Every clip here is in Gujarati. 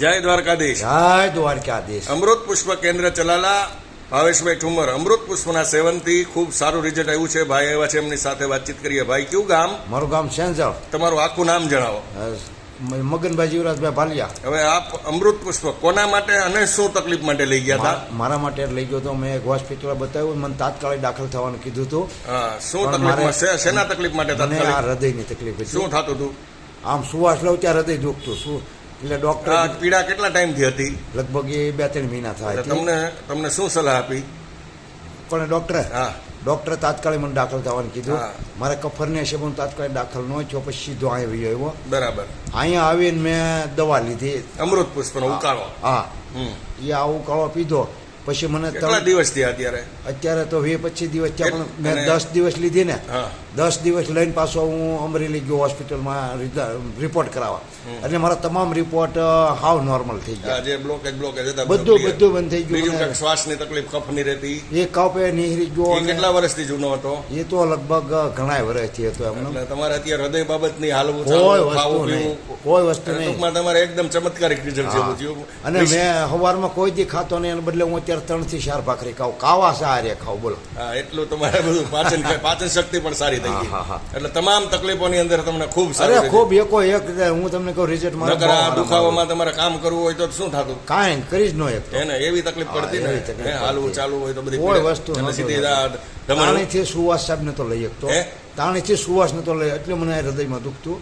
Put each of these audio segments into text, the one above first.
જય દ્વારકાધીશ. જય દ્વારકાધીશ. અમૃત પુષ્પ કેન્દ્ર ચલાલા ભાવેશભાઈ ઠુમર. અમૃત પુષ્પના સેવનથી ખૂબ સારું રિઝલ્ટ આવ્યું છે. ભાઈ આવ્યા છે એમની સાથે વાતચીત કરીએ. ભાઈ કયું ગામ? મારું ગામ સેંજળ તમારું આખું નામ જણાવો. મગનભાઈ જીવરાજભાઈ ભાલિયા. હવે આપ અમૃત પુષ્પ કોના માટે અને શું તકલીફ માટે લઈ ગયા હતા? મારા માટે લઈ ગયો હતો મેં એક હોસ્પિટલ બતાવ્યું મને તાત્કાલિક દાખલ થવાનું કીધું હતું. શું છે? શેના તકલીફ માટે આ હૃદયની તકલીફ શું થતું હતું? આમ સુવાસ લઉં ત્યાં હૃદય દુખતું. શું એટલે ડોક્ટર પીડા કેટલા ટાઈમથી હતી? લગભગ એ બે ત્રણ મહિના થાય તમને તમને શું સલાહ આપી? પણ ડોક્ટરે હા. ડોક્ટરે તાત્કાલિક મને દાખલ થવાનું કીધું. મારે કફરની હશે પણ તાત્કાલિક દાખલ ન થયો પછી સીધો અહીંયા આવ્યો બરાબર. અહીંયા આવીને મેં દવા લીધી. અમૃત પુષ્પનો ઉકાળો. હા. એ આ ઉકાળો પીધો. પછી મને કેટલા દિવસ થયા અત્યારે? અત્યારે તો વે પચીસ દિવસ થયા પણ મેં દસ દિવસ લીધી ને. હા. દસ દિવસ લઈને પાછો હું અમરેલી ગયો હોસ્પિટલમાં રિપોર્ટ કરાવવા. એટલે મારા તમામ રિપોર્ટ હાવ નોર્મલ થઈ ગયા. જે બ્લોકેજ બ્લોકેજ હતા બધું બધું બંધ થઈ ગયું. શ્વાસની તકલીફ કફની રહેતી. એ કાપે નીહરી ગયો કેટલા વર્ષથી જૂનો હતો? એ તો લગભગ ઘણા વર્ષથી હતો એમને. તમારે અત્યારે હૃદય બાબતની હાલવું કોઈ વસ્તુ નહીં. કોઈ વસ્તુ નહીં. તમારે એકદમ ચમત્કારિક રિઝલ્ટ જેવું થયું. અને મેં સવારમાં કોઈ દી ખાતો નહીં એને બદલે હું અત્યારે ત્રણથી ચાર ભાખરી ખાઉં. કાવા સારે ખાઉં બોલો. એટલું તમારે બધું પાચન પાચન શક્તિ પણ સારી થઈ ગઈ. એટલે તમામ તકલીફોની અંદર તમને ખૂબ સારું અરે ખૂબ એકો એક હું તમને કહું રિઝલ્ટ મારે આ દુખાવામાં તમારે કામ કરવું હોય તો શું થતું? કાંઈ કરી જ ન એક એને એવી તકલીફ પડતી ને. એવી તકલીફ હે, હાલવું ચાલવું હોય તો બધી કોઈ વસ્તુ સીધી તાણીથી સુવાસ સાહેબ તો લઈ શકતો તાણીથી સુવાસ નતો લઈ એટલે મને હૃદયમાં દુખતું.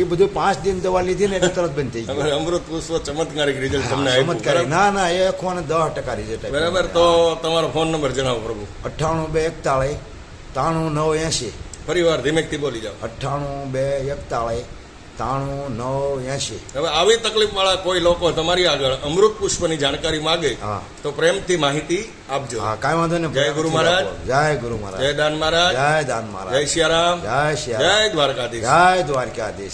એ બધું પાંચ દિન દવા લીધી ને એટલે તરત બંધ થઈ ગયું. અમૃત પુષ્પ ચમત્કારિક રિઝલ્ટ તમને હા, ચમત્કારી ના ના એક ને દસ ટકા રિઝલ્ટ બરાબર તો તમારો ફોન નંબર જણાવો પ્રભુ. અઠ્ઠાણું બે એકતાળીસ ત્રાણું નવ એંશી. ફરી વાર ધીમેકથી બોલી જાઓ. અઠ્ઠાણું બે એકતાળીસ ત્રાણું નવ એંશી. હવે આવી તકલીફ વાળા કોઈ લોકો તમારી આગળ અમૃત પુષ્પની જાણકારી માંગે હા. તો પ્રેમથી માહિતી આપજો. હા કાંઈ વાંધો નહીં જય ગુરુ મહારાજ. જય ગુરુ મહારાજ. જય દાન મહારાજ. જય દાન મહારાજ. જય સિયારામ જય શ્રી જય દ્વારકાધીશ. જય દ્વારકાધીશ.